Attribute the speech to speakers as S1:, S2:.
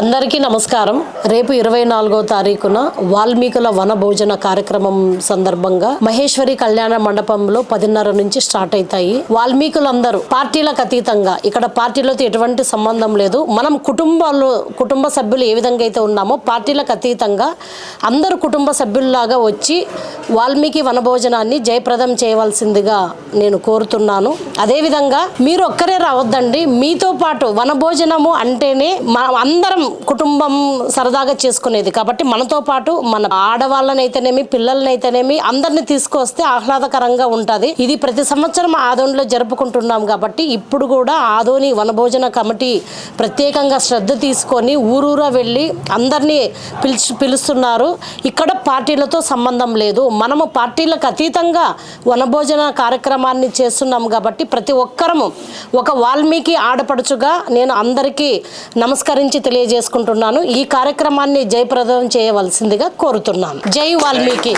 S1: అందరికీ నమస్కారం. రేపు ఇరవై నాలుగో తారీఖున వాల్మీకుల వన భోజన కార్యక్రమం సందర్భంగా మహేశ్వరి కళ్యాణ మండపంలో పదిన్నర నుంచి స్టార్ట్ అవుతాయి. వాల్మీకులందరూ పార్టీలకు అతీతంగా ఇక్కడ పార్టీలతో ఎటువంటి సంబంధం లేదు. మనం కుటుంబాలు కుటుంబ సభ్యులు ఏ విధంగా అయితే ఉన్నామో పార్టీలకు అతీతంగా అందరు కుటుంబ సభ్యుల్లాగా వచ్చి వాల్మీకి వనభోజనాన్ని జయప్రదం చేయవలసిందిగా నేను కోరుతున్నాను. అదేవిధంగా మీరు ఒక్కరే రావద్దండి. మీతో పాటు వనభోజనము అంటేనే మా అందరం కుటుంబం సరదాగా చేసుకునేది. కాబట్టి మనతో పాటు మన ఆడవాళ్ళనైతేనేమి పిల్లలనైతేనేమి అందరిని తీసుకొస్తే ఆహ్లాదకరంగా ఉంటుంది. ఇది ప్రతి సంవత్సరం ఆదోనిలో జరుపుకుంటున్నాం కాబట్టి ఇప్పుడు కూడా ఆదోని వనభోజన కమిటీ ప్రత్యేకంగా శ్రద్ధ తీసుకొని ఊరూరా వెళ్ళి అందరినీ పిలిచి పిలుస్తున్నారు. ఇక్కడ పార్టీలతో సంబంధం లేదు. మనము పార్టీలకు అతీతంగా వనభోజన కార్యక్రమాన్ని చేస్తున్నాం కాబట్టి ప్రతి ఒక్కరము ఒక వాల్మీకి ఆడపడుచుగా నేను అందరికీ నమస్కరించి చేసుకుంటున్నాను. ఈ కార్యక్రమాన్ని జయప్రదం చేయవలసిందిగా కోరుతున్నాను. జై వాల్మీకి.